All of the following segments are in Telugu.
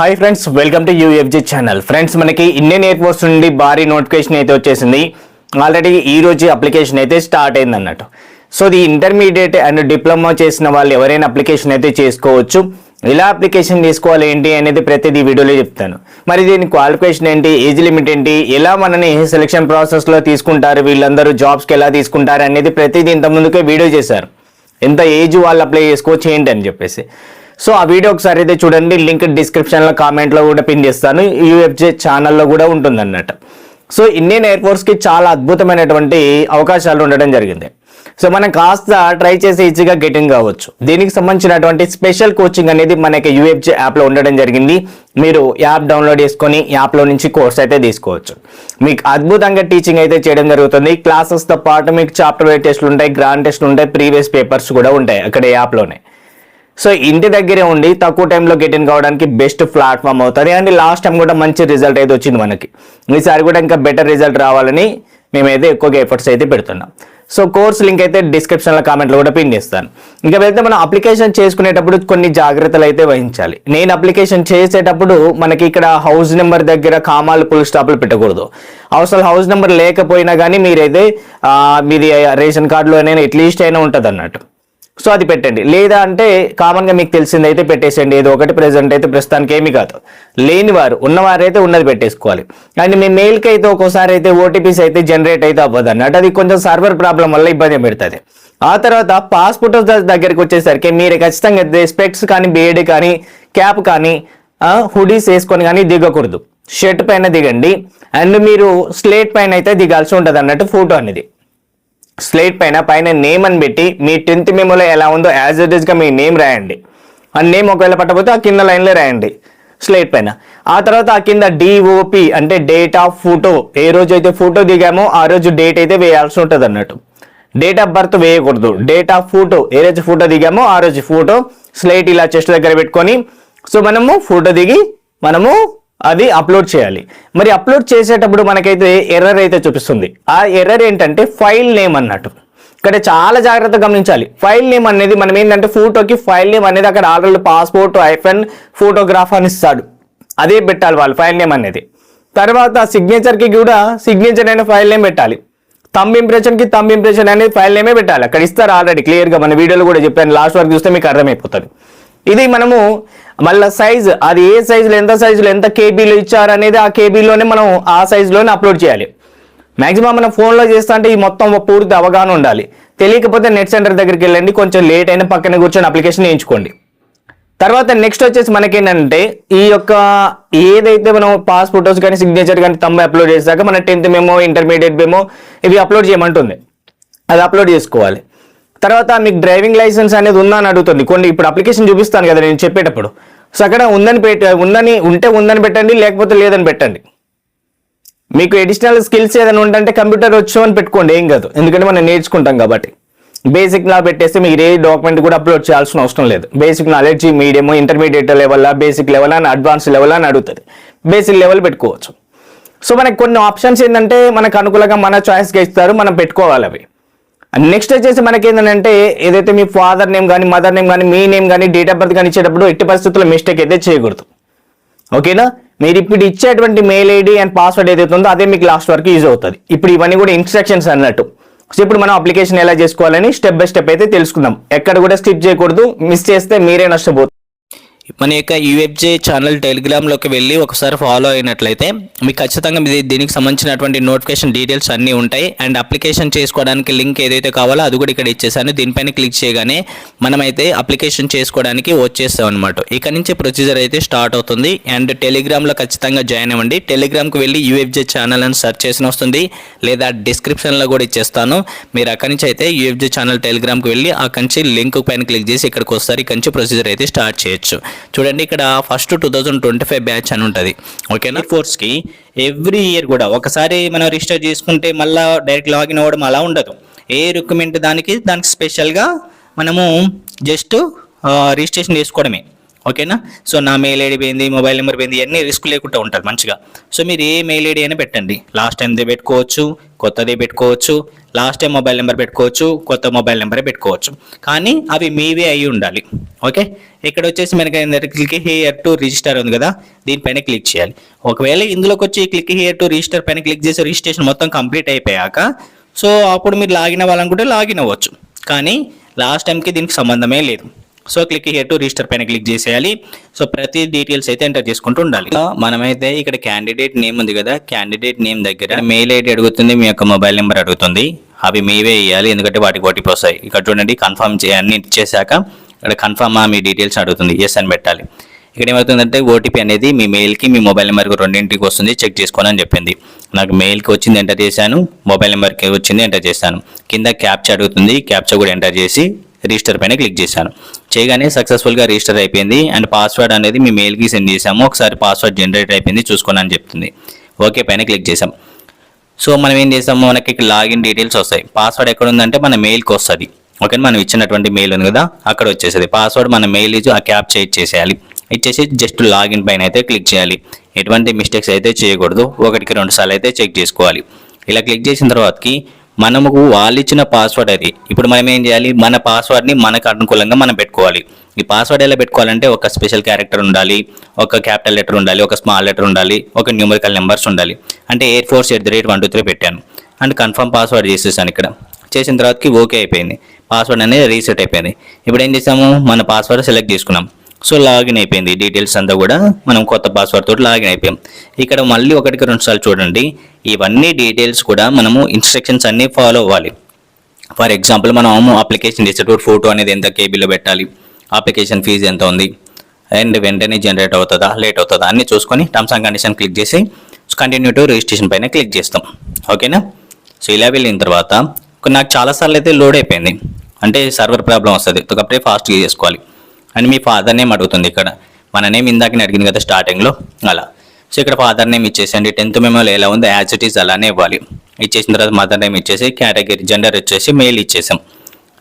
Hi friends welcome to UFG channel friends మనకి ఇండియన్ ఎయిర్ ఫోర్స్ నుండి భారీ నోటిఫికేషన్ అయితే వచ్చేసింది. ఆల్రెడీ ఈ రోజు అప్లికేషన్ అయితే స్టార్ట్ అయింది అన్నట్టు సో ఇది ఇంటర్మీడియట్ అండ్ డిప్లొమా చేసిన వాళ్ళు ఎవరైనా అప్లికేషన్ అయితే చేసుకోవచ్చు. ఎలా అప్లికేషన్ తీసుకోవాలి ఏంటి అనేది ప్రతిదీ వీడియోలో చెప్తాను. మరి దీని క్వాలిఫికేషన్ ఏంటి ఏజ్ లిమిట్ ఏంటి ఎలా మనని సెలక్షన్ ప్రాసెస్లో తీసుకుంటారు వీళ్ళందరూ జాబ్స్కి ఎలా తీసుకుంటారు అనేది ప్రతిదీ ఇంత ముందుకే వీడియో చేశారు. ఎంత ఏజ్ వాళ్ళు అప్లై చేసుకోవచ్చు ఏంటి అని చెప్పేసి. సో ఆ వీడియో ఒకసారి అయితే చూడండి. లింక్ డిస్క్రిప్షన్లో కామెంట్లో కూడా పిన్ చేస్తాను. యూఎఫ్జే ఛానల్లో కూడా ఉంటుంది అన్నట్టు సో ఇండియన్ ఎయిర్ ఫోర్స్కి చాలా అద్భుతమైనటువంటి అవకాశాలు ఉండడం జరిగింది. సో మనం కాస్త ట్రై చేసి ఈజీగా గెటింగ్ కావచ్చు. దీనికి సంబంధించినటువంటి స్పెషల్ కోచింగ్ అనేది మనకి యూఎఫ్జే యాప్లో ఉండడం జరిగింది. మీరు యాప్ డౌన్లోడ్ చేసుకొని యాప్లో నుంచి కోర్స్ అయితే తీసుకోవచ్చు. మీకు అద్భుతంగా టీచింగ్ అయితే చేయడం జరుగుతుంది. క్లాసెస్తో పాటు మీకు చాప్టర్ వైజ్ టెస్ట్లు ఉంటాయి గ్రాండ్ టెస్ట్లు ఉంటాయి ప్రీవియస్ పేపర్స్ కూడా ఉంటాయి అక్కడ యాప్లోనే సో ఇంటి దగ్గరే ఉండి తక్కువ టైంలో గెట్ ఇన్ కావడానికి బెస్ట్ ప్లాట్ఫామ్ అవుతుంది. అండ్ లాస్ట్ టైం కూడా మంచి రిజల్ట్ అయితే వచ్చింది మనకి. ఈసారి కూడా ఇంకా బెటర్ రిజల్ట్ రావాలని మేమైతే ఎక్కువగా ఎఫర్ట్స్ అయితే పెడుతున్నాం. సో కోర్స్ లింక్ అయితే డిస్క్రిప్షన్లో కామెంట్లో కూడా పిన్ చేస్తాను. ఇంకా వెళ్తే మనం అప్లికేషన్ చేసుకునేటప్పుడు కొన్ని జాగ్రత్తలు అయితే వహించాలి. నేను అప్లికేషన్ చేసేటప్పుడు మనకి ఇక్కడ హౌస్ నెంబర్ దగ్గర కామాలు పుల్ స్టాప్లు పెట్టకూడదు. అవసరం హౌస్ నెంబర్ లేకపోయినా కానీ మీరైతే మీది రేషన్ కార్డులోనైనా అట్లీస్ట్ అయినా ఉంటుంది అన్నట్టు సో అది పెట్టండి. లేదా అంటే కామన్గా మీకు తెలిసింది అయితే పెట్టేసేయండి. ఏదో ఒకటి ప్రెసెంట్ అయితే ప్రస్తుతానికి ఏమీ కాదు. లేని వారు ఉన్నవారైతే ఉన్నది పెట్టేసుకోవాలి. అండ్ మీ మెయిల్కి అయితే ఒక్కోసారి అయితే ఓటీపీస్ అయితే జనరేట్ అయితే అవ్వదు అన్నట్టు అది కొంచెం సర్వర్ ప్రాబ్లం వల్ల ఇబ్బంది పెడుతుంది. ఆ తర్వాత పాస్పోర్ట్ దగ్గరికి వచ్చేసరికి మీరు ఖచ్చితంగా స్పెక్స్ కానీ బేడ్ కానీ క్యాప్ కానీ హుడీస్ వేసుకొని కానీ దిగకూడదు. షర్ట్ పైన దిగండి. అండ్ మీరు స్లేట్ పైన అయితే దిగాల్సి ఉంటుంది అన్నట్టు ఫోటో అనేది. స్లేట్ పైన పైన నేమ్ అని పెట్టి మీ టెన్త్ మెమోలో ఎలా ఉందో యాజ్ ఇట్ ఈస్గా మీ నేమ్ రాయండి. ఆ నేమ్ ఒకవేళ పట్టకపోతే ఆ కింద లైన్లో రాయండి స్లేట్ పైన. ఆ తర్వాత ఆ కింద డిఓపి అంటే డేట్ ఆఫ్ ఫోటో ఏ రోజు అయితే ఫోటో దిగామో ఆ రోజు డేట్ అయితే వేయాల్సి ఉంటుంది అన్నట్టు. డేట్ ఆఫ్ బర్త్ వేయకూడదు. డేట్ ఆఫ్ ఫోటో ఏ రోజు ఫోటో దిగామో ఆ రోజు ఫోటో స్లేట్ ఇలా చెస్ట్ దగ్గర పెట్టుకొని సో మనము ఫోటో దిగి మనము అది అప్లోడ్ చేయాలి. మరి అప్లోడ్ చేసేటప్పుడు మనకైతే ఎర్రర్ అయితే చూపిస్తుంది. ఆ ఎర్రర్ ఏంటంటే ఫైల్ నేమ్ అన్నట్టు. ఇక్కడ చాలా జాగ్రత్తగా గమనించాలి. ఫైల్ నేమ్ అనేది మనం ఏంటంటే ఫోటోకి ఫైల్ నేమ్ అనేది అక్కడ ఆల్రెడీ పాస్పోర్ట్ ఐఫెన్ ఫోటోగ్రాఫ్ అని ఇస్తాడు. అదే పెట్టాలి వాళ్ళు ఫైల్ నేమ్ అనేది. తర్వాత సిగ్నేచర్కి కూడా సిగ్నేచర్ అనే ఫైల్ నేమ్ పెట్టాలి. థంబ్ ఇంప్రెషన్కి థంబ్ ఇంప్రెషన్ అనేది ఫైల్ నేమే పెట్టాలి. అక్కడ ఇస్తారు ఆల్రెడీ క్లియర్గా మన వీడియోలో కూడా చెప్పాను. లాస్ట్ వరకు చూస్తే మీకు అర్థమైపోతుంది. ఇది మనము మళ్ళీ సైజ్ అది ఏ సైజులో ఎంత సైజులో ఎంత కేబీలో ఇచ్చారు అనేది ఆ కేబీలోనే మనం ఆ సైజులోనే అప్లోడ్ చేయాలి. మ్యాక్సిమం మనం ఫోన్లో చేస్తా అంటే ఈ మొత్తం పూర్తి అవగాహన ఉండాలి. తెలియకపోతే నెట్ సెంటర్ దగ్గరికి వెళ్ళండి కొంచెం లేట్ అయినా పక్కన కూర్చొని అప్లికేషన్ వేయించుకోండి. తర్వాత నెక్స్ట్ వచ్చేసి మనకేంటంటే ఈ యొక్క ఏదైతే మనం పాస్ ఫోటోస్ కానీ సిగ్నేచర్ కానీ తమ్మ అప్లోడ్ చేశాక మన టెన్త్ మేమో ఇంటర్మీడియట్ మేమో ఇవి అప్లోడ్ చేయమంటుంది. అది అప్లోడ్ చేసుకోవాలి. తర్వాత మీకు డ్రైవింగ్ లైసెన్స్ అనేది ఉందా అని అడుగుతుంది. కొన్ని ఇప్పుడు అప్లికేషన్ చూపిస్తాను కదా నేను చెప్పేటప్పుడు. సో అక్కడ ఉందని పెట్టి ఉందని ఉంటే ఉందని పెట్టండి లేకపోతే లేదని పెట్టండి. మీకు ఎడిషనల్ స్కిల్స్ ఏదైనా ఉంటే కంప్యూటర్ వచ్చు అని పెట్టుకోండి ఏం కాదు. ఎందుకంటే మనం నేర్చుకుంటాం కాబట్టి. బేసిక్ నా పెట్టేస్తే మీరు ఏ డాక్యుమెంట్ కూడా అప్లోడ్ చేయాల్సిన అవసరం లేదు. Basic knowledge medium intermediate level basic level అని అడ్వాన్స్ లెవెల్ అని అడుగుతుంది. బేసిక్ లెవెల్ పెట్టుకోవచ్చు. సో మనకి కొన్ని ఆప్షన్స్ ఏంటంటే మనకు అనుకూలంగా మన చాయిస్గా ఇస్తారు మనం పెట్టుకోవాలి అవి. నెక్స్ట్ వచ్చేసి మనకి ఏంటంటే ఏదైతే మీ ఫాదర్ నేమ్ కానీ మదర్ నేమ్ కానీ మీ నేమ్ కానీ డేట్ ఆఫ్ బర్త్ కానీ ఇచ్చేటప్పుడు ఎట్టి పరిస్థితుల్లో మిస్టేక్ అయితే చేయకూడదు. ఓకేనా? మీరు ఇప్పుడు ఇచ్చేటువంటి మెయిల్ ఐడి అండ్ పాస్వర్డ్ ఏదైతే ఉందో అదే మీకు లాస్ట్ వరకు యూజ్ అవుతుంది. ఇప్పుడు ఇవన్నీ కూడా ఇన్స్ట్రక్షన్స్ అన్నట్టు. సో ఇప్పుడు మనం అప్లికేషన్ ఎలా చేసుకోవాలని స్టెప్ బై స్టెప్ అయితే తెలుసుకుందాం. ఎక్కడ కూడా స్కిప్ చేయకూడదు. మిస్ చేస్తే మీరే నష్టపోతుంది మన యొక్క యూఎఫ్జే ఛానల్ టెలిగ్రామ్లోకి వెళ్ళి ఒకసారి ఫాలో అయినట్లయితే మీకు ఖచ్చితంగా మీ దీనికి సంబంధించినటువంటి నోటిఫికేషన్ డీటెయిల్స్ అన్నీ ఉంటాయి. అండ్ అప్లికేషన్ చేసుకోవడానికి లింక్ ఏదైతే కావాలో అది కూడా ఇక్కడ ఇచ్చేసాను. దీనిపైన క్లిక్ చేయగానే మనమైతే అప్లికేషన్ చేసుకోవడానికి వచ్చేస్తాం అనమాట ఇక నుంచి ప్రొసీజర్ అయితే స్టార్ట్ అవుతుంది. అండ్ టెలిగ్రామ్లో ఖచ్చితంగా జాయిన్ అవ్వండి. టెలిగ్రామ్కి వెళ్ళి యూఎఫ్జే ఛానల్ అని సెర్చ్ చేసిన వస్తుంది. లేదా డిస్క్రిప్షన్లో కూడా ఇచ్చేస్తాను. మీరు అక్కడి నుంచి అయితే యూఎఫ్జే ఛానల్ టెలిగ్రామ్కి వెళ్ళి అక్కడి నుంచి లింక్ పైన క్లిక్ చేసి ఇక్కడికి వస్తారు. ఇక్కడి నుంచి ప్రొసీజర్ అయితే స్టార్ట్ చేయొచ్చు. చూడండి ఇక్కడ first two thousand twenty five batch అని ఉంటుంది. ఓకేనా ఫోర్స్కి ఎవ్రీ ఇయర్ కూడా ఒకసారి మనం రిజిస్టర్ చేసుకుంటే మళ్ళీ డైరెక్ట్ లాగిన్ అవ్వడం అలా ఉండదు. ఏ రిక్రూట్మెంట్ దానికి? దానికి స్పెషల్గా మనము జస్ట్ రిజిస్ట్రేషన్ చేసుకోవడమే. ఓకేనా? సో నా మెయిల్ ఐడి పోయింది మొబైల్ నెంబర్ పోయింది ఇవన్నీ రిస్క్ లేకుండా ఉంటుంది మంచిగా. సో మీరు ఏ మెయిల్ ఐడి అయినా పెట్టండి. లాస్ట్ టైందే పెట్టుకోవచ్చు కొత్తది పెట్టుకోవచ్చు లాస్ట్ టైం మొబైల్ నెంబర్ పెట్టుకోవచ్చు కొత్త మొబైల్ నెంబరే పెట్టుకోవచ్చు. కానీ అవి మీవే అయి ఉండాలి. ఓకే? ఇక్కడ వచ్చేసి మనకి క్లిక్ హియర్ టు రిజిస్టర్ ఉంది కదా దీనిపైన క్లిక్ చేయాలి. ఒకవేళ ఇందులోకి వచ్చి క్లిక్ హియర్ టు రిజిస్టర్ పైన క్లిక్ చేసి రిజిస్ట్రేషన్ మొత్తం కంప్లీట్ అయిపోయాక సో అప్పుడు మీరు లాగిన్ అవ్వాలనుకుంటే లాగిన్ అవ్వచ్చు. కానీ లాస్ట్ టైంకి దీనికి సంబంధమే లేదు. So click here to register పైన క్లిక్ చేసేయాలి. సో ప్రతి డీటెయిల్స్ అయితే ఎంటర్ చేసుకుంటూ ఉండాలి. మనమైతే ఇక్కడ క్యాండిడేట్ నేమ్ ఉంది కదా క్యాండిడేట్ నేమ్ దగ్గర మెయిల్ ఐడి అడుగుతుంది మీ యొక్క మొబైల్ నెంబర్ అడుగుతుంది. అవి మీవే ఇవ్వాలి ఎందుకంటే వాటికి ఓటీపీ వస్తాయి ఇక్కడ చూడండి కన్ఫర్మ్ అన్ని ఇచ్చేసాక ఇక్కడ కన్ఫర్మ్ మీ డీటెయిల్స్ అడుగుతుంది. ఎస్ అని పెట్టాలి. ఇక్కడ ఏమవుతుందంటే ఓటీపీ అనేది మీ మెయిల్కి మీ మొబైల్ నెంబర్కి రెండింటికి వస్తుంది చెక్ చేసుకోని అని చెప్పింది. నాకు మెయిల్కి వచ్చింది ఎంటర్ చేశాను మొబైల్ నెంబర్కి వచ్చింది ఎంటర్ చేశాను. కింద క్యాప్చ అడుగుతుంది క్యాప్చ కూడా ఎంటర్ చేసి రిజిస్టర్ పైన క్లిక్ చేశాను. చేయగానే సక్సెస్ఫుల్గా రిజిస్టర్ అయిపోయింది. అండ్ పాస్వర్డ్ అనేది మీ మెయిల్కి సెండ్ చేసాము ఒకసారి పాస్వర్డ్ జనరేట్ అయిపోయింది. చూసుకోండి అని చెప్తుంది. ఓకే పైన క్లిక్ చేసాం సో మనం ఏం చేసాము మనకి లాగిన్ డీటెయిల్స్ వస్తాయి. పాస్వర్డ్ ఎక్కడ ఉందంటే మన మెయిల్కి వస్తుంది. ఓకే మనం ఇచ్చినటువంటి మెయిల్ ఉంది కదా అక్కడ వచ్చేసేది పాస్వర్డ్ మన మెయిల్ ఇచ్చి ఆ క్యాప్ ఇచ్చేసేయాలి ఇచ్చేసి జస్ట్ లాగిన్ పైన అయితే క్లిక్ చేయాలి. ఎటువంటి మిస్టేక్స్ అయితే చేయకూడదు. ఒకటికి రెండు సార్లు అయితే చెక్ చేసుకోవాలి. ఇలా క్లిక్ చేసిన తర్వాతకి మనము వాళ్ళు ఇచ్చిన పాస్వర్డ్ అది. ఇప్పుడు మనం ఏం చేయాలి? మన పాస్వర్డ్ని మనకు అనుకూలంగా మనం పెట్టుకోవాలి. ఈ పాస్వర్డ్ ఎలా పెట్టుకోవాలంటే ఒక స్పెషల్ క్యారెక్టర్ ఉండాలి ఒక క్యాపిటల్ లెటర్ ఉండాలి ఒక స్మాల్ లెటర్ ఉండాలి ఒక న్యూమరికల్ నెంబర్స్ ఉండాలి. అంటే Air Force at the rate one two three పెట్టాను. అండ్ కన్ఫర్మ్ పాస్వర్డ్ చేసేసాను ఇక్కడ. చేసిన తర్వాతకి ఓకే అయిపోయింది. పాస్వర్డ్ అనేది రీసెట్ అయిపోయింది. ఇప్పుడు ఏం చేసాము? మన పాస్వర్డ్ సెలెక్ట్ చేసుకున్నాం. సో లాగిన్ అయిపోయింది. డీటెయిల్స్ అంతా కూడా మనం కొత్త పాస్వర్డ్ తోటి లాగిన్ అయిపోయాం. ఇక్కడ మళ్ళీ ఒకటికి రెండు సార్లు చూడండి. ఇవన్నీ డీటెయిల్స్ కూడా మనము ఇన్స్ట్రక్షన్స్ అన్నీ ఫాలో అవ్వాలి. ఫర్ ఎగ్జాంపుల్ మనం అప్లికేషన్ చేసేటప్పుడు ఫోటో అనేది ఎంత కేబీలో పెట్టాలి? అప్లికేషన్ ఫీజు ఎంత ఉంది? అండ్ వెంటనే జనరేట్ అవుతుందా? లేట్ అవుతుందా? అన్ని చూసుకొని టర్మ్స్ అండ్ కండిషన్ క్లిక్ చేసి కంటిన్యూ టు రిజిస్ట్రేషన్ పైన క్లిక్ చేస్తాం. ఓకేనా సో ఇలా వెళ్ళిన తర్వాత నాకు చాలాసార్లు అయితే లోడ్ అయిపోయింది. అంటే సర్వర్ ప్రాబ్లం వస్తుంది. కాబట్టి ఫాస్ట్గా చేసుకోవాలి. అండ్ మీ ఫాదర్ నేమ్ అడుగుతుంది ఇక్కడ. మన నేమ్ ఇందాకనే అడిగింది కదా స్టార్టింగ్లో అలా. సో ఇక్కడ ఫాదర్ నేమ్ ఇచ్చేసండి టెన్త్ మెమోలో ఎలా ఉందో యాజ్ ఇట్ ఈస్ అలానే ఇవ్వాలి. ఇచ్చేసిన తర్వాత మదర్ నేమ్ ఇచ్చేసి కేటగిరీ జెండర్ వచ్చేసి మెయిల్ ఇచ్చేసాం.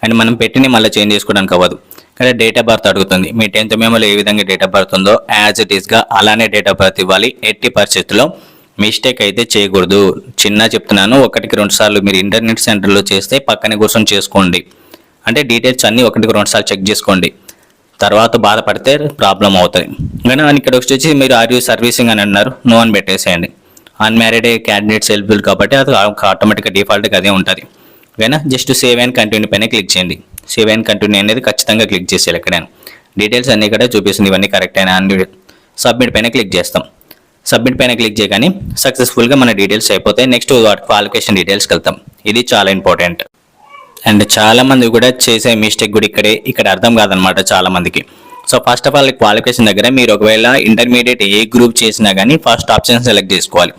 అండ్ మనం పెట్టిన మళ్ళీ చేంజ్ చేసుకోవడానికి అవ్వదు. ఇక్కడ డేట్ ఆఫ్ బర్త్ అడుగుతుంది. మీ టెన్త్ మెమోలో ఏ విధంగా డేట్ ఆఫ్ బర్త్ ఉందో యాజ్ ఇట్ ఈస్గా అలానే డేట్ ఆఫ్ బర్త్ ఇవ్వాలి. ఎట్టి పరిస్థితుల్లో మిస్టేక్ అయితే చేయకూడదు. చిన్న చెప్తున్నాను. ఒకటికి రెండు సార్లు మీరు ఇంటర్నెట్ సెంటర్లో చేస్తే పక్కనే కూర్చొని చేసుకోండి. అంటే డీటెయిల్స్ అన్నీ ఒకటికి రెండు సార్లు చెక్ చేసుకోండి. తర్వాత బాధపడితే ప్రాబ్లం అవుతుంది. కానీ ఇక్కడ వచ్చి మీరు ఆర్ యూ సర్వీసింగ్ అని అన్నారు నో అని పెట్టేసేయండి. అన్మ్యారీడ్ క్యాండిడేట్స్ ఎలిజిబుల్ కాబట్టి అది ఆటోమేటిక్గా డిఫాల్ట్గా అదే ఉంటుంది. ఓకేనా జస్ట్ సేవ్ అండ్ కంటిన్యూ పైన క్లిక్ చేయండి. సేవ్ అండ్ కంటిన్యూ అనేది ఖచ్చితంగా క్లిక్ చేసేయాలి ఎక్కడైనా. డీటెయిల్స్ అన్నీ కూడా చూపిస్తుంది ఇవన్నీ కరెక్ట్ అయినా అన్ని సబ్మిట్ పైన క్లిక్ చేస్తాం. సబ్మిట్ పైన క్లిక్ చేయగానే సక్సెస్ఫుల్గా మన డీటెయిల్స్ అయిపోతాయి. నెక్స్ట్ క్వాలిఫికేషన్ డీటెయిల్స్కి వెళ్తాం. ఇది చాలా ఇంపార్టెంట్ అండ్ చాలామంది కూడా చేసే మిస్టేక్ కూడా ఇక్కడే ఇక్కడ అర్థం కాదనమాట చాలామందికి so first of all qualification దగ్గర మీరు ఒకవేళ ఇంటర్మీడియట్ ఏ గ్రూప్ చేసినా కానీ ఫస్ట్ ఆప్షన్ సెలెక్ట్ చేసుకోవాలి.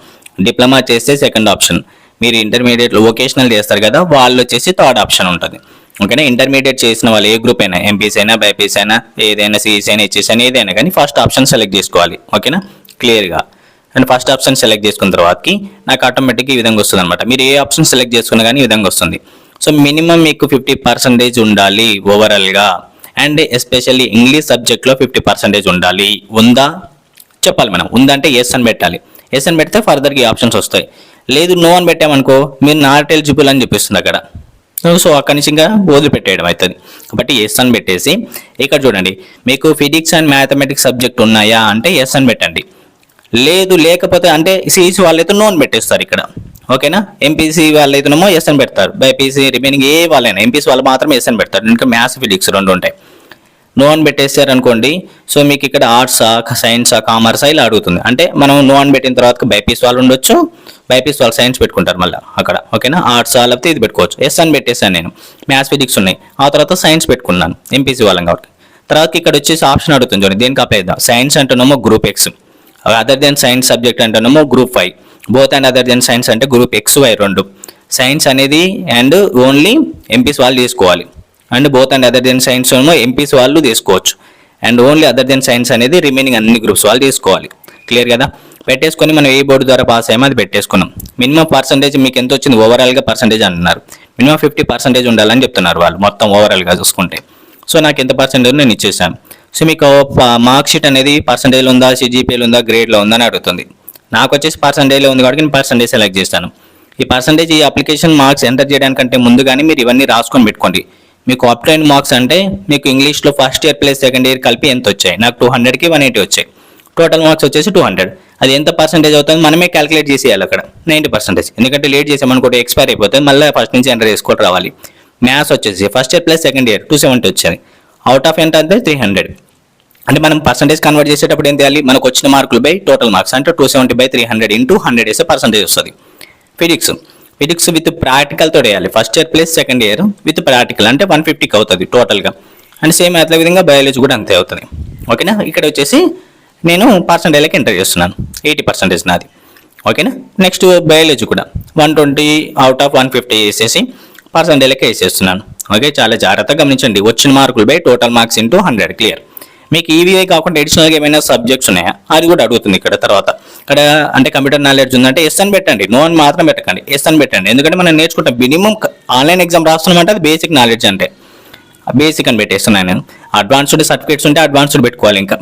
డిప్లొమా చేస్తే సెకండ్ ఆప్షన్ మీరు ఇంటర్మీడియట్ వొకేషనల్ చేస్తారు కదా వాళ్ళు వచ్చేసి థర్డ్ ఆప్షన్ ఉంటుంది. ఓకేనా ఇంటర్మీడియట్ చేసిన వాళ్ళు ఏ గ్రూప్ అయినా ఎంపీస్ అయినా బైపీస్ అయినా ఏదైనా సిఈసీ అయినా హెచ్ఎస్ అయినా ఏదైనా కానీ ఫస్ట్ ఆప్షన్ సెలెక్ట్ చేసుకోవాలి. ఓకేనా క్లియర్గా అండ్ ఫస్ట్ ఆప్షన్ సెలెక్ట్ చేసుకున్న తర్వాతకి నాకు ఆటోమేటిక్గా ఈ విధంగా వస్తుంది అనమాట మీరు ఏ ఆప్షన్ సెలెక్ట్ చేసుకున్నా కానీ ఈ విధంగా వస్తుంది. సో మినిమం మీకు ఫిఫ్టీ పర్సెంటేజ్ ఉండాలి ఓవరాల్గా అండ్ ఎస్పెషల్లీ ఇంగ్లీష్ సబ్జెక్ట్లో ఫిఫ్టీ పర్సెంటేజ్ ఉండాలి. ఉందా? చెప్పాలి మనం ఉందంటే ఎస్ అని పెట్టాలి. ఎస్ అని పెడితే ఫర్దర్గా ఆప్షన్స్ వస్తాయి. లేదు నో అని పెట్టామనుకో మీరు నాట్ ఎలిజిబుల్ అని చూపిస్తుంది అక్కడ. సో అక్కడి నుంచి ఇంకా వదిలిపెట్టేయడం అవుతుంది. కాబట్టి ఎస్ అని పెట్టేసి ఇక్కడ చూడండి. మీకు ఫిజిక్స్ అండ్ మ్యాథమెటిక్స్ సబ్జెక్ట్ ఉన్నాయా అంటే ఎస్ అని పెట్టండి. లేదు లేకపోతే అంటే సిఈసి వాళ్ళైతే నోన్ పెట్టేస్తారు ఇక్కడ. ఓకేనా? ఎంపీసీ వాళ్ళు వాళ్ళైతేనేమో ఎస్ అని పెడతారు. బైపీసీ రిమైనింగ్ ఏ వాళ్ళైనా. ఎంపీసీ వాళ్ళు మాత్రం ఎస్ అని పెడతారు. ఇంకా మ్యాథ్స్ ఫిజిక్స్ రెండు ఉంటాయి. నో అని పెట్టేసారు అనుకోండి సో మీకు ఇక్కడ ఆర్ట్సా సైన్సా కామర్సా ఇలా అడుగుతుంది. అంటే మనం నో అని పెట్టిన తర్వాత బైపీస్ వాళ్ళు ఉండొచ్చు. బైపీస్ వాళ్ళు సైన్స్ పెట్టుకుంటారు మళ్ళీ అక్కడ. ఓకేనా? ఆర్ట్స్ లేకపోతే ఇది పెట్టుకోవచ్చు. ఎస్ అని పెట్టేశాను నేను. మ్యాథ్స్ ఫిజిక్స్ ఉన్నాయి. ఆ తర్వాత సైన్స్ పెట్టుకున్నాను. ఎంపీసీ వాళ్ళం కాబట్టి. తర్వాత ఇక్కడ వచ్చేసి ఆప్షన్ అడుగుతుంది చూడండి. దేనికి అప్లై చేద్దాం? Science అంటున్నామో group X other than science subject అంటున్నామో group five both and other than science అంటే గ్రూప్ ఎక్స్ వై రెండు. సైన్స్ అనేది అండ్ ఓన్లీ ఎంపీస్ వాళ్ళు తీసుకోవాలి. And both and other than science ఏమో ఎంపీస్ వాళ్ళు తీసుకోవచ్చు. And only other than science అనేది రిమైనింగ్ అన్ని గ్రూప్స్ వాళ్ళు తీసుకోవాలి. క్లియర్ కదా? పెట్టేసుకొని మనం ఏ బోర్డు ద్వారా పాస్ అయ్యామో అది పెట్టేసుకున్నాం. మినిమం పర్సంటేజ్ మీకు ఎంత వచ్చింది? ఓవరాల్గా పర్సంటేజ్ అంటున్నారు మినిమం ఫిఫ్టీ పర్సెంటేజ్ ఉండాలని చెప్తున్నారు వాళ్ళు మొత్తం ఓవరాల్గా చూసుకుంటే. సో నాకు ఎంత పర్సెంటేజ్ నేను ఇచ్చేసాను. సో మీకు మార్క్ షీట్ అనేది పర్సంటేజ్ ఉందా? సిజిపిఎల్ ఉందా? గ్రేడ్లో ఉందా? అని అడుగుతుంది. నాకు వచ్చేసి పర్సంటేజ్లో ఉంది కాబట్టి నేను పర్సంటేజ్ సెలెక్ట్ చేస్తాను. ఈ పర్సంటేజ్ ఈ అప్లికేషన్ మార్క్స్ ఎంటర్ చేయడానికంటే ముందుగానే మీరు ఇవన్నీ రాసుకొని పెట్టుకోండి. మీకు అప్టైన్ మార్క్స్ అంటే మీకు ఇంగ్లీష్లో first year plus second year కలిపి ఎంత వచ్చాయి? నాకు టూ హండ్రెడ్కి వన్ ఎయిటీ వచ్చాయి. టోటల్ మార్క్స్ వచ్చేసి టూ హండ్రెడ్ అది ఎంత పర్సెంటేజ్ అవుతుంది? మనమే క్యాలిక్యులేట్ చేసేయాలి అక్కడ. నైంటీ పర్సెంటేజ్ ఎందుకంటే లేట్ చేసామనుకోండి ఎక్స్పైర్ అయిపోతుంది. మళ్ళీ ఫస్ట్ నుంచి ఎంటర్ చేసుకోవడం రావాలి మ్యాథ్స్ వచ్చేసి first year plus second year two seventy వచ్చాయి. అవుట్ ఆఫ్ ఎంత అంటే త్రీ హండ్రెడ్ అంటే మనం పర్సంటేజ్ కన్వర్ట్ చేసేటప్పుడు ఏం చేయాలి? మనకు వచ్చిన మార్కులు బై టోటల్ మార్క్స్ అంటే two seventy by three hundred into hundred వేసే పర్సంటేజ్ వస్తుంది. ఫిజిక్స్ ఫిజిక్స్ విత్ ప్రాక్టికల్తో వేయాలి. First year plus second year with practical అంటే వన్ ఫిఫ్టీకి అవుతుంది టోటల్గా అండ్ సేమ్ అదే విధంగా బయాలజీ కూడా అంతే అవుతుంది. ఓకేనా? ఇక్కడ వచ్చేసి నేను పర్సంటేజ్లకి ఎంటర్ చేస్తున్నాను. ఎయిటీ పర్సెంటేజ్ నాది. ఓకేనా? నెక్స్ట్ బయాలజీ కూడా. One twenty out of one fifty వేసేసి పర్సంటేజ్లకి వేసేస్తున్నాను. ఓకే? చాలా జాగ్రత్తగా గమనించండి. వచ్చిన మార్కులు by total marks into hundred clear మీకు ఈవీఐ కాకుండా అడిషనల్గా ఏమైనా సబ్జెక్ట్స్ ఉన్నాయా? అది కూడా అడుగుతుంది ఇక్కడ తర్వాత. ఇక్కడ అంటే కంప్యూటర్ నాలెడ్జ్ ఉందంటే ఎస్ అని పెట్టండి. నో అని మాత్రం పెట్టకండి. ఎస్ అని పెట్టండి. ఎందుకంటే మనం నేర్చుకుంటాం. మినిమం ఆన్లైన్ ఎగ్జామ్ రాస్తున్నామంటే అది బేసిక్ నాలెడ్జ్ అంటే బేసిక్ అని పెట్టేస్తున్నాను నేను. అడ్వాన్స్డ్ సర్టిఫికేట్స్ ఉంటే అడ్వాన్స్డ్ పెట్టుకోవాలి ఇంకా.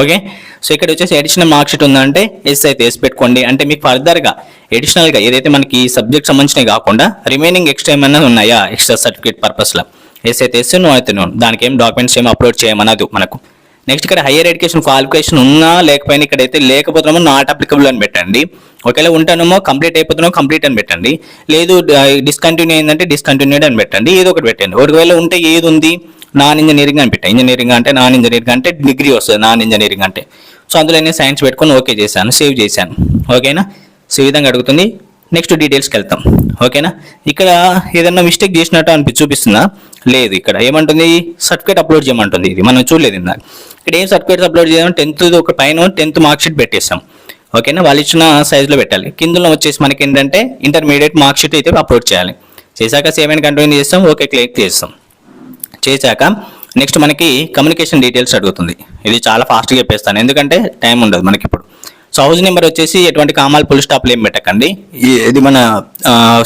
ఓకే సో ఇక్కడ వచ్చేసి అడిషనల్ మార్క్ షీట్ ఉందంటే ఎస్ అయితే ఎస్ పెట్టుకోండి. అంటే మీకు ఫర్దర్గా అడిషనల్గా ఏదైతే మనకి ఈ సబ్జెక్ట్ సంబంధించినవి కాకుండా రిమైనింగ్ ఎక్స్ట్రా ఏమైనా ఉన్నాయా? ఎక్స్ట్రా సర్టిఫికేట్ పర్పస్లో ఎస్ అయితే ఎస్ నో అయితే నో దానికి ఏం డాక్యుమెంట్స్ ఏం అప్లోడ్ చేయమన్నది మనకు. నెక్స్ట్ ఇక్కడ హైయర్ ఎడ్యుకేషన్ క్వాలిఫికేషన్ ఉన్నా లేకపోయినా ఇక్కడైతే లేకపోతున్నామో నాట్ అప్లికబుల్ అని పెట్టండి. ఒకవేళ ఉంటానేమో కంప్లీట్ అయిపోతున్నామో కంప్లీట్ అని పెట్టండి. లేదు డిస్కంటిన్యూ అయిందంటే డిస్కంటిన్యూడ్ అని పెట్టండి. ఏదో ఒకటి పెట్టండి. ఒకవేళ ఉంటే ఏది ఉంది? నాన్ ఇంజనీరింగ్ అని పెట్టాను ఇంజనీరింగ్ అంటే నాన్ ఇంజనీరింగ్ అంటే డిగ్రీ వస్తుంది. నాన్ ఇంజనీరింగ్ అంటే. సో అందులో నేను సైన్స్ పెట్టుకొని ఓకే చేశాను. సేవ్ చేశాను. ఓకేనా సో ఈ విధంగా అడుగుతుంది. నెక్స్ట్ డీటెయిల్స్కి వెళ్తాం. ఓకేనా ఇక్కడ ఏదన్నా మిస్టేక్ చేసినట్టు అనిపి చూపిస్తుందా? లేదు. ఇక్కడ ఏమంటుంది? సర్టిఫికేట్ అప్లోడ్ చేయమంటుంది. ఇది మనం చూడలేదు ఇందాక. ఇక్కడ ఏం సర్టిఫికేట్స్ అప్లోడ్ చేయడం టెన్త్ ఒక పైన టెన్త్ మార్క్ షీట్ పెట్టేస్తాం. ఓకేనా వాళ్ళు ఇచ్చిన సైజులో పెట్టాలి. కిందలో వచ్చేసి మనకి ఏంటంటే ఇంటర్మీడియట్ మార్క్ షీట్ అయితే అప్లోడ్ చేయాలి. చేశాక సేవ్ అండ్ కంటిన్యూ చేస్తాం. ఓకే క్లిక్ చేస్తాం. చేశాక నెక్స్ట్ మనకి కమ్యూనికేషన్ డీటెయిల్స్ అడుగుతుంది. ఇది చాలా ఫాస్ట్గా చెప్పేస్తాను. ఎందుకంటే టైం ఉండదు మనకి ఇప్పుడు సో హౌస్ నెంబర్ వచ్చేసి ఎటువంటి కామాలు పుల్ స్టాప్లు ఏం పెట్టకండి. ఇది మన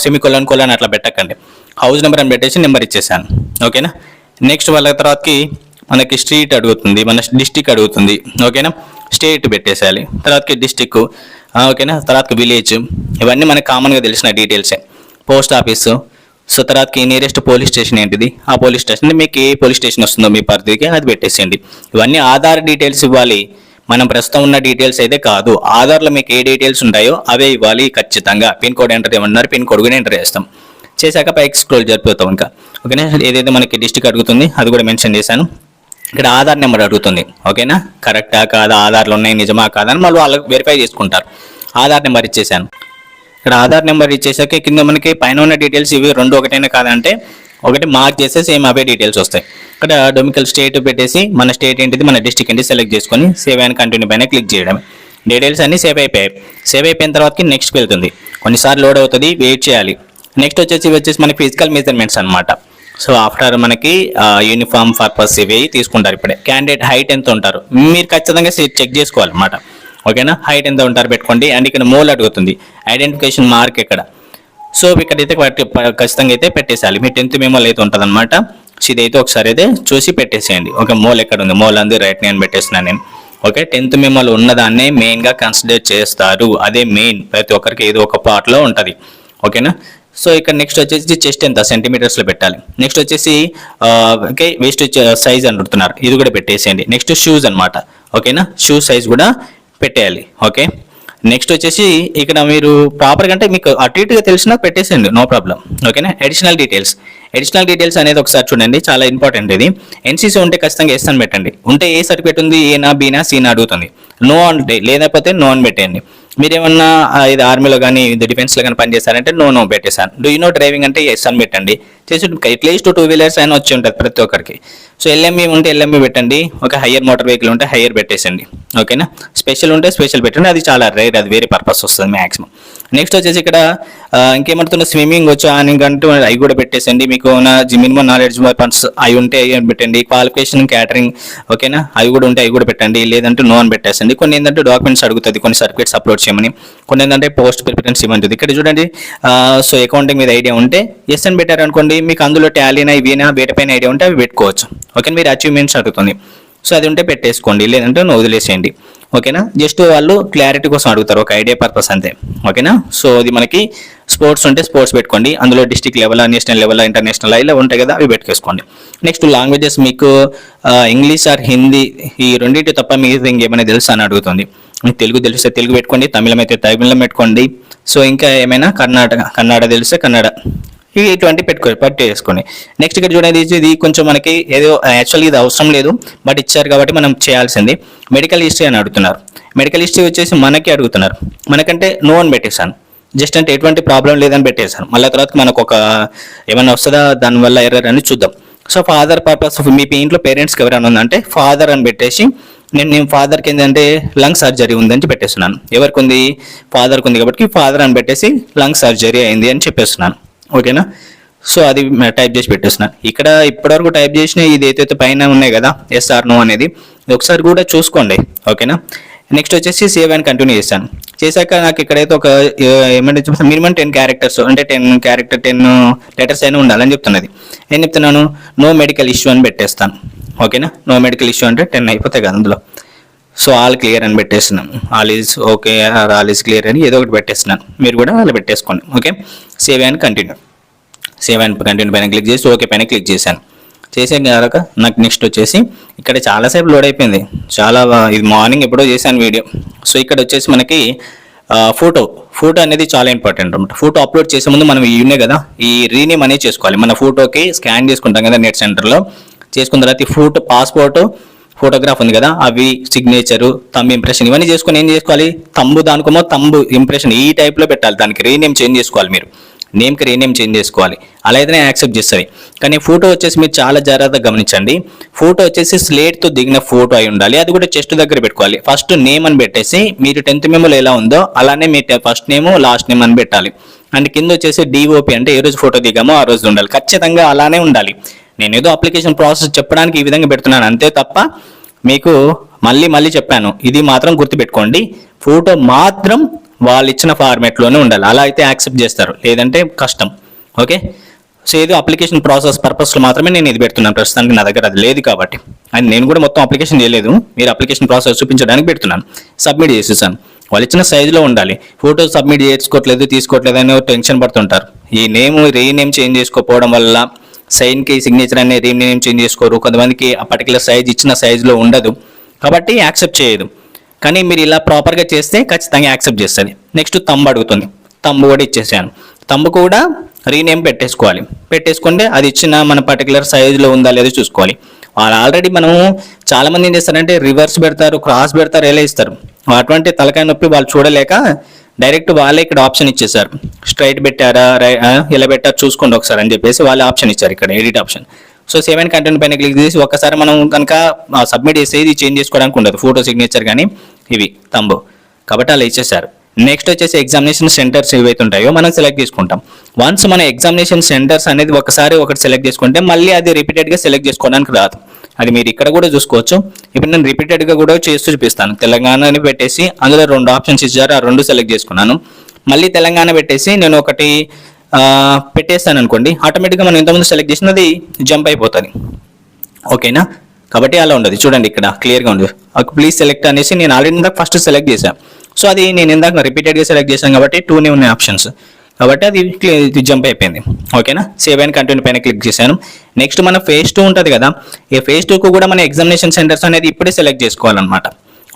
సెమి కొలన్ కొలన్ అట్లా పెట్టకండి. హౌస్ నెంబర్ అని పెట్టేసి నెంబర్ ఇచ్చేసాను. ఓకేనా నెక్స్ట్ వాళ్ళ తర్వాతకి మనకి స్ట్రీట్ అడుగుతుంది మన డిస్టిక్ అడుగుతుంది ఓకేనా స్టేట్ పెట్టేసేయాలి. తర్వాతకి డిస్టిక్ ఓకేనా తర్వాతకి విలేజ్ ఇవన్నీ మనకు కామన్గా తెలిసిన డీటెయిల్సే పోస్ట్ ఆఫీసు సో తర్వాతకి నియరెస్ట్ పోలీస్ స్టేషన్ ఏంటిది? ఆ పోలీస్ స్టేషన్ మీకు ఏ పోలీస్ స్టేషన్ వస్తుందో మీ పరిధికి అది పెట్టేసేయండి. ఇవన్నీ ఆధార్ డీటెయిల్స్ ఇవ్వాలి. మనం ప్రస్తుతం ఉన్న డీటెయిల్స్ అయితే కాదు. ఆధార్లో మీకు ఏ డీటెయిల్స్ ఉంటాయో అవే ఇవ్వాలి ఖచ్చితంగా. పిన్ కోడ్ ఎంటర్ చేయమన్నారు పిన్ కోడ్ కూడా ఎంటర్ చేస్తాం. చేశాక పైకి స్క్రోల్ జరిపోతాం ఇంకా. ఓకేనా ఏదైతే మనకి డిస్టిక్ అడుగుతుంది అది కూడా మెన్షన్ చేశాను. ఇక్కడ ఆధార్ నెంబర్ అడుగుతుంది. ఓకేనా? కరెక్టా కాదా? ఆధార్లు ఉన్నాయి నిజమా కాదా అని మళ్ళీ వాళ్ళకి వెరిఫై చేసుకుంటారు. ఆధార్ నెంబర్ ఇచ్చేసాను ఇక్కడ ఆధార్ నెంబర్ ఇచ్చేసాక కింద మనకి పైన ఉన్న డీటెయిల్స్ ఇవి రెండు ఒకటైనా కాదంటే ఒకటి మార్క్ చేస్తే సేమ్ అవే డీటెయిల్స్ వస్తాయి. ఇక్కడ డొమికల్ స్టేట్ పెట్టేసి మన స్టేట్ ఏంటిది మన డిస్టిక్ ఏంటి సెలెక్ట్ చేసుకొని సేవ్ అండ్ కంటిన్యూ పైన క్లిక్ చేయడం డీటెయిల్స్ అన్ని సేవ్ అయిపోయాయి. సేవ్ అయిపోయిన తర్వాతకి నెక్స్ట్కి వెళ్తుంది. కొన్నిసార్లు లోడ్ అవుతుంది వెయిట్ చేయాలి. నెక్స్ట్ వచ్చేసి ఇవి వచ్చేసి మనకి ఫిజికల్ మెజర్మెంట్స్ అన్నమాట. సో ఆఫ్టర్ మనకి యూనిఫామ్ పర్పస్ ఇవి తీసుకుంటారు ఇప్పుడే. క్యాండిడేట్ హైట్ ఎంత ఉంటారు? మీరు ఖచ్చితంగా చెక్ చేసుకోవాలన్నమాట. ఓకేనా? హైట్ ఎంత ఉంటారు పెట్టుకోండి. అండ్ ఇక్కడ మోల్ అడుగుతుంది. ఐడెంటిఫికేషన్ మార్క్ ఎక్కడ? సో ఇక్కడైతే పట్టి- ఖచ్చితంగా అయితే పెట్టేసేయాలి. మీ టెన్త్ మెమోల్ అయితే ఉంటుంది అనమాట సో ఇదైతే ఒకసారి అయితే చూసి పెట్టేసేయండి. ఓకే మోల్ ఎక్కడ ఉంది? మోల్ అంది రైట్ నేను పెట్టేస్తున్నాను నేను. ఓకే టెన్త్ మెమోలో ఉన్నదాన్నే మెయిన్గా కన్సిడర్ చేస్తారు. అదే మెయిన్ ప్రతి ఒక్కరికి ఏదో ఒక పార్ట్లో ఉంటుంది. ఓకేనా? సో ఇక్కడ నెక్స్ట్ వచ్చేసి చెస్ట్ ఎంత? సెంటీమీటర్స్లో పెట్టాలి. నెక్స్ట్ వచ్చేసి ఓకే వేస్ట్ సైజ్ అంటున్నారు. ఇది కూడా పెట్టేసేయండి. నెక్స్ట్ షూస్ అన్నమాట. ఓకేనా? షూ సైజ్ కూడా పెట్టేయాలి. ఓకే నెక్స్ట్ వచ్చేసి ఇక్కడ మీరు ప్రాపర్గా అంటే మీకు అటు ఇటుగా తెలిసినా పెట్టేసేయండి. నో ప్రాబ్లం ఓకేనా అడిషనల్ డీటెయిల్స్ అడిషనల్ డీటెయిల్స్ అనేది ఒకసారి చూడండి. చాలా ఇంపార్టెంట్ ఇది. ఎన్సీసీ ఉంటే ఖచ్చితంగా ఎస్ అని పెట్టండి. ఉంటే ఏ సర్టిఫికేట్ ఉంది? ఏనా బీనా సీనా అడుగుతుంది. నో అంటే లేకపోతే నో అని పెట్టేయండి. మీరేమన్నా ఇది ఆర్మీలో కానీ డిఫెన్స్లో కానీ పనిచేస్తారంటే నో నో పెట్టేశాను. డూ యూ నో డ్రైవింగ్ అంటే ఎస్ అని పెట్టండి. చేసి అట్లీస్ట్ టూ వీలర్స్ అయినా వచ్చి ఉంటుంది ప్రతి ఒక్కరికి. సో ఎల్ఎంఈ ఉంటే ఎల్ఎంఈ పెట్టండి. ఒక హయ్యర్ మోటార్ వెహికల్ ఉంటే హయ్యర్ పెట్టేసండి ఓకేనా స్పెషల్ ఉంటే స్పెషల్ పెట్టండి. అది చాలా రేర్ అది వేరే పర్పస్ వస్తుంది మ్యాక్సిమం నెక్స్ట్ వచ్చేసి ఇక్కడ ఇంకేమంటున్నా స్విమ్మింగ్ వచ్చా అని అంటూ అవి కూడా పెట్టేసండి మీకు మినిమం నాలెడ్జ్ వెపన్స్ అవి ఉంటే అవి పెట్టండి. క్వాలిఫికేషన్ క్యాటరింగ్ ఓకేనా అవి కూడా ఉంటే అవి కూడా పెట్టండి. లేదంటే నో అని పెట్టేసండి కొన్ని ఏంటంటే డాక్యుమెంట్స్ అడుగుతుంది కొన్ని సర్టిఫికేట్స్ అప్లోడ్ చేయమని. కొన్ని ఏంటంటే పోస్ట్ ప్రిఫరెన్స్ ఇవ్వండి ఇక్కడ చూడండి సో అకౌంటింగ్ మీద ఐడియా ఉంటే ఎస్ అని పెట్టారనుకోండి మీకు అందులో టాలీనా ఇవేనా వేటపైన ఐడియా ఉంటే అవి పెట్టుకోవచ్చు. ఓకే మీరు అచీవ్మెంట్స్ అడుగుతుంది. సో అది ఉంటే పెట్టేసుకోండి లేదంటే వదిలేసేయండి. ఓకేనా? జస్ట్ వాళ్ళు క్లారిటీ కోసం అడుగుతారు ఒక ఐడియా పర్పస్ అంతే. ఓకేనా? సో అది మనకి స్పోర్ట్స్ ఉంటే స్పోర్ట్స్ పెట్టుకోండి. అందులో district level national level international ఇలా ఉంటాయి కదా అవి పెట్టుకేసుకోండి. నెక్స్ట్ లాంగ్వేజెస్ మీకు ఇంగ్లీష్ ఆర్ హిందీ ఈ రెండింటి తప్ప మీకు ఇంకేమైనా తెలుసు అని అడుగుతుంది. మీకు తెలుగు తెలిస్తే తెలుగు పెట్టుకోండి తమిళం అయితే తమిళం పెట్టుకోండి. సో ఇంకా ఏమైనా? కర్ణాటక కన్నడ తెలిస్తే కన్నడ. ఇటువంటి పెట్టుకో పెట్టేసుకోండి నెక్స్ట్ ఇక్కడ చూడండి ఇది- కొంచెం మనకి ఏదో యాక్చువల్గా ఇది అవసరం లేదు బట్ ఇచ్చారు కాబట్టి మనం చేయాల్సింది. మెడికల్ హిస్టరీ అని అడుగుతున్నారు. మెడికల్ హిస్టరీ వచ్చేసి మనకి అడుగుతున్నారు. మనకంటే నో అని పెట్టేశాను. జస్ట్ అంటే ఎటువంటి ప్రాబ్లం లేదని పెట్టేశాను. మళ్ళీ తర్వాత మనకు ఒక ఏమైనా వస్తుందా దానివల్ల ఎర్రర్ అని చూద్దాం. సో ఫాదర్ పర్పస్ మీ ఇంట్లో పేరెంట్స్కి ఎవరైనా ఉందంటే ఫాదర్ అని పెట్టేసి నేను నేను ఫాదర్కి ఏంటంటే లంగ్ సర్జరీ ఉందని పెట్టేస్తున్నాను. ఎవరికి ఉంది? ఫాదర్కి ఉంది కాబట్టి ఫాదర్ అని పెట్టేసి లంగ్ సర్జరీ అయింది అని చెప్పేస్తున్నాను. ఓకేనా? సో అది టైప్ చేసి పెట్టేస్తున్నాను ఇక్కడ ఇప్పటివరకు టైప్ చేసిన ఇది ఏదైతే పైన ఉన్నాయి కదా ఎస్ఆర్ నో అనేది. ఒకసారి కూడా చూసుకోండి ఓకేనా? నెక్స్ట్ వచ్చేసి సేవ్ అండ్ కంటిన్యూ చేశాను చేశాక నాకు ఇక్కడైతే ఒక ఏమంటే ఏమంటే మినిమం టెన్ క్యారెక్టర్స్ అంటే టెన్ క్యారెక్టర్ టెన్ లెటర్స్ అయినా ఉండాలని చెప్తున్నది. నేను చెప్తున్నాను? నో మెడికల్ ఇష్యూ అని పెట్టేస్తాను. ఓకేనా? నో మెడికల్ ఇష్యూ అంటే టెన్ అయిపోతాయి కదా అందులో. సో ఆల్ క్లియర్ అని పెట్టేస్తున్నాను. All is okay all is clear అని ఏదో ఒకటి పెట్టేస్తున్నాను. మీరు కూడా అలా పెట్టేసుకోండి okay? Save and continue. Save and continue పైన క్లిక్ చేసి ఓకే పైన క్లిక్ చేశాను. చేసే తర్వాత నాకు నెక్స్ట్ వచ్చేసి ఇక్కడ చాలాసేపు లోడ్ అయిపోయింది. చాలా ఇది మార్నింగ్ ఎప్పుడో చేశాను వీడియో. సో ఇక్కడ వచ్చేసి మనకి ఫోటో. ఫోటో అనేది చాలా ఇంపార్టెంట్ అనమాట ఫోటో అప్లోడ్ చేసే ముందు మనం ఇవి ఉన్నాయి కదా ఈ రీనేమ్ అనేది చేసుకోవాలి. మన ఫోటోకి స్కాన్ చేసుకుంటాం కదా నెట్ సెంటర్లో. చేసుకున్న తర్వాత ఈ ఫోటో పాస్పోర్ట్ ఫోటోగ్రాఫ్ ఉంది కదా అవి సిగ్నేచరు తమ్ ఇంప్రెషన్ ఇవన్నీ చేసుకొని ఏం చేసుకోవాలి? తమ్ము దానికోమో తమ్ము ఇంప్రెషన్ ఈ టైప్లో పెట్టాలి. దానికి రీనేమ్ చేంజ్ చేసుకోవాలి మీరు. నేమ్కి రీనేమ్ చేంజ్ చేసుకోవాలి. అలా అయితేనే యాక్సెప్ట్ చేస్తుంది కానీ ఫోటో వచ్చేసి మీరు చాలా జాగ్రత్తగా గమనించండి. ఫోటో వచ్చేసి స్లేట్తో దిగిన ఫోటో అయి ఉండాలి. అది కూడా చెస్ట్ దగ్గర పెట్టుకోవాలి. ఫస్ట్ నేమ్ అని పెట్టేసి మీరు టెన్త్ మెమోలో ఎలా ఉందో అలానే మీ ఫస్ట్ నేమ్ లాస్ట్ నేమ్ అని పెట్టాలి. అండ్ కింద వచ్చేసి డిఓపి అంటే ఏ రోజు ఫోటో దిగామో ఆ రోజు ఉండాలి. ఖచ్చితంగా అలానే ఉండాలి. నేను ఏదో అప్లికేషన్ ప్రాసెస్ చెప్పడానికి ఈ విధంగా పెడుతున్నాను. అంతే తప్ప మీకు మళ్ళీ మళ్ళీ చెప్పాను. ఇది మాత్రం గుర్తుపెట్టుకోండి. ఫోటో మాత్రం వాళ్ళు ఇచ్చిన ఫార్మేట్లోనే ఉండాలి. అలా అయితే యాక్సెప్ట్ చేస్తారు. లేదంటే కష్టం. ఓకే? సో ఏదో అప్లికేషన్ ప్రాసెస్ పర్పస్లో మాత్రమే నేను ఇది పెడుతున్నాను. ప్రస్తుతానికి నా దగ్గర అది లేదు కాబట్టి. అండ్ నేను కూడా మొత్తం అప్లికేషన్ చేయలేదు. మీరు అప్లికేషన్ ప్రాసెస్ చూపించడానికి పెడుతున్నాను. సబ్మిట్ చేసేసాను. వాళ్ళు ఇచ్చిన సైజులో ఉండాలి. ఫోటో సబ్మిట్ చేసుకోవట్లేదు తీసుకోవట్లేదు అని టెన్షన్ పడుతుంటారు. ఈ నేమ్ రీనేమ్ చేంజ్ చేసుకోపోవడం వల్ల సైన్కి సిగ్నేచర్ అనే రీనేమ్ చేంజ్ చేసుకోరు. కొంతమందికి ఆ పర్టికులర్ సైజ్ ఇచ్చిన సైజులో ఉండదు. కాబట్టి యాక్సెప్ట్ చేయదు. కానీ మీరు ఇలా ప్రాపర్గా చేస్తే ఖచ్చితంగా యాక్సెప్ట్ చేస్తుంది. నెక్స్ట్ తంబు అడుగుతుంది. తంబు కూడా ఇచ్చేసాను. తంబు కూడా రీనేమ్ పెట్టేసుకోవాలి. పెట్టేసుకుంటే అది ఇచ్చిన మన పర్టికులర్ సైజులో ఉందా లేదో చూసుకోవాలి. వాళ్ళు ఆల్రెడీ మనము చాలామంది ఏం చేస్తారంటే రివర్స్ పెడతారు క్రాస్ పెడతారు ఎలా ఇస్తారు. అటువంటి తలకాయ నొప్పి వాళ్ళు చూడలేక డైరెక్ట్ వాళ్ళే ఇక్కడ ఆప్షన్ ఇచ్చేసారు స్ట్రైట్ పెట్టారా రై ఇలా పెట్టారు చూసుకోండి ఒకసారి అని చెప్పేసి వాళ్ళే ఆప్షన్ ఇచ్చారు ఇక్కడ edit option. So seven content పైన క్లిక్ చేసి ఒకసారి మనం కనుక సబ్మిట్ చేస్తే ఇది చేంజ్ చేసుకోవడానికి ఉండదు. ఫోటో సిగ్నేచర్ కానీ ఇవి తంబు కాబట్టి అలా ఇచ్చేసారు నెక్స్ట్ వచ్చేసి ఎగ్జామినేషన్ సెంటర్స్ ఏవైతే ఉంటాయో మనం సెలెక్ట్ చేసుకుంటాం. వన్స్ మన ఎగ్జామినేషన్ సెంటర్స్ అనేది ఒకసారి ఒకటి సెలెక్ట్ చేసుకుంటే మళ్ళీ అది రిపీటెడ్గా సెలెక్ట్ చేసుకోవడానికి రాదు. అది మీరు ఇక్కడ కూడా చూసుకోవచ్చు. ఇప్పుడు నేను రిపీటెడ్గా కూడా చేస్తూ చూపిస్తాను. తెలంగాణ అని పెట్టేసి అందులో రెండు ఆప్షన్స్ ఇచ్చారు. ఆ రెండు సెలెక్ట్ చేసుకున్నాను. మళ్ళీ తెలంగాణ పెట్టేసి నేను ఒకటి పెట్టేస్తాను అనుకోండి. ఆటోమేటిక్గా మనం ఇంతకుముందు సెలెక్ట్ చేసినది జంప్ అయిపోతుంది. ఓకేనా కాబట్టి అలా ఉండదు. చూడండి ఇక్కడ క్లియర్గా ఉంది. ప్లీజ్ సెలెక్ట్ అనేసి నేను ఆల్రెడీ ఫస్ట్ సెలెక్ట్ చేశాను సో అది నేను ఇందాక రిపీటెడ్గా సెలెక్ట్ చేశాను కాబట్టి టూనే ఉన్నాయి ఆప్షన్స్ కాబట్టి అది ఇది జంప్ అయిపోయింది. ఓకేనా? సేవ్ అండ్ కంటిన్యూ పైన క్లిక్ చేశాను. నెక్స్ట్ మన ఫేజ్ టూ ఉంటుంది కదా. ఈ ఫేజ్ టూకు కూడా మన ఎగ్జామినేషన్ సెంటర్స్ అనేది ఇప్పుడే సెలెక్ట్ చేసుకోవాలన్నమాట.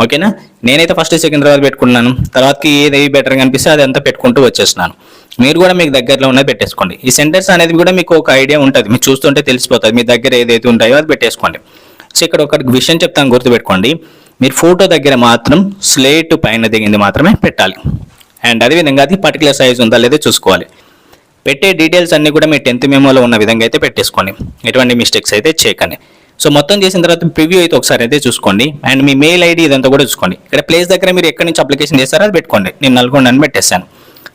ఓకేనా? నేనైతే ఫస్ట్ సికింద్రాబాద్ పెట్టుకున్నాను. తర్వాతకి ఏది బెటర్ కనిపిస్తే అది అంతా పెట్టుకుంటూ వచ్చేస్తున్నాను. మీరు కూడా మీకు దగ్గరలో ఉన్నది పెట్టేసుకోండి. ఈ సెంటర్స్ అనేది కూడా మీకు ఒక ఐడియా ఉంటుంది. మీరు చూస్తుంటే తెలిసిపోతుంది. మీ దగ్గర ఏదైతే ఉంటాయో అది పెట్టేసుకోండి. సో ఇక్కడ ఒక విషయం చెప్తాను గుర్తుపెట్టుకోండి. మీరు ఫోటో దగ్గర మాత్రం స్లేట్ పైన దిగింది మాత్రమే పెట్టాలి. అండ్ అదేవిధంగా అది పర్టికులర్ సైజ్ ఉందా లేదో చూసుకోవాలి. పెట్టే డీటెయిల్స్ అన్నీ కూడా మీ టెన్త్ మెమోలో ఉన్న విధంగా అయితే పెట్టేసుకోండి. ఎటువంటి మిస్టేక్స్ అయితే చేయకండి. సో మొత్తం చేసిన తర్వాత ప్రివ్యూ అయితే ఒకసారి అయితే చూసుకోండి. అండ్ మీ మెయిల్ ఐడి ఇదంతా కూడా చూసుకోండి. ఇక్కడ ప్లేస్ దగ్గర మీరు ఎక్కడి నుంచి అప్లికేషన్ చేస్తారో అది పెట్టుకోండి. నేను నల్గొండ అని పెట్టేశాను.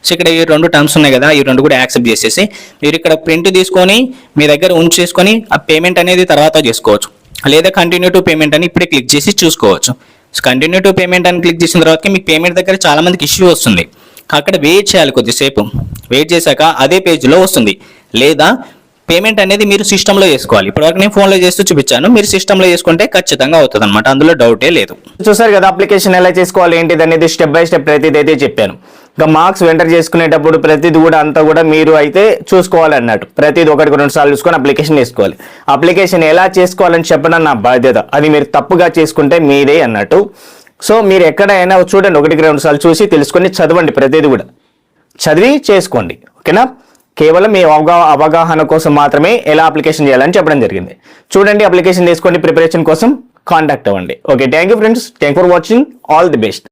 సో ఇక్కడ ఈ రెండు టర్మ్స్ ఉన్నాయి కదా ఈ రెండు కూడా యాక్సెప్ట్ చేసేసి మీరు ఇక్కడ ప్రింట్ తీసుకొని మీ దగ్గర ఉంచేసుకొని ఆ పేమెంట్ అనేది తర్వాత చేసుకోవచ్చు. లేదా కంటిన్యూ టు పేమెంట్ అని ఇప్పుడే క్లిక్ చేసి చూసుకోవచ్చు. సో కంటిన్యూ టు పేమెంట్ అని క్లిక్ చేసిన తర్వాత మీకు పేమెంట్ దగ్గర చాలా మందికి ఇష్యూ వస్తుంది. అక్కడ వెయిట్ చేయాలి కొద్దిసేపు. వెయిట్ చేశాక అదే పేజ్లో వస్తుంది. లేదా పేమెంట్ అనేది మీరు సిస్టంలో చేసుకోవాలి. ఇప్పటివరకు నేను ఫోన్లో చేస్తూ చూపించాను. మీరు సిస్టంలో చేసుకుంటే ఖచ్చితంగా అవుతుంది అనమాట అందులో డౌటే లేదు. చూసారు కదా అప్లికేషన్ ఎలా చేసుకోవాలి ఏంటిది అనేది స్టెప్ బై స్టెప్ ప్రతిదీ అయితే చెప్పాను. ఇంకా మార్క్స్ వెంటర్ చేసుకునేటప్పుడు ప్రతిది కూడా అంతా కూడా మీరు అయితే చూసుకోవాలి అన్నట్టు ప్రతిది ఒకటికి రెండు సార్లు చూసుకొని అప్లికేషన్ వేసుకోవాలి. అప్లికేషన్ ఎలా చేసుకోవాలని చెప్పడం నా బాధ్యత. అది మీరు తప్పుగా చేసుకుంటే మీరే అన్నట్టు. సో మీరు ఎక్కడైనా చూడండి ఒకటికి రెండు సార్లు చూసి తెలుసుకొని చదవండి ప్రతిది కూడా. చదివి చేసుకోండి. ఓకేనా? కేవలం మీ అవగా అవగాహన కోసం మాత్రమే ఎలా అప్లికేషన్ చేయాలని చెప్పడం జరిగింది. చూడండి అప్లికేషన్ తీసుకోండి ప్రిపరేషన్ కోసం కాంటాక్ట్ అవ్వండి. Okay thank you friends thank for watching all the best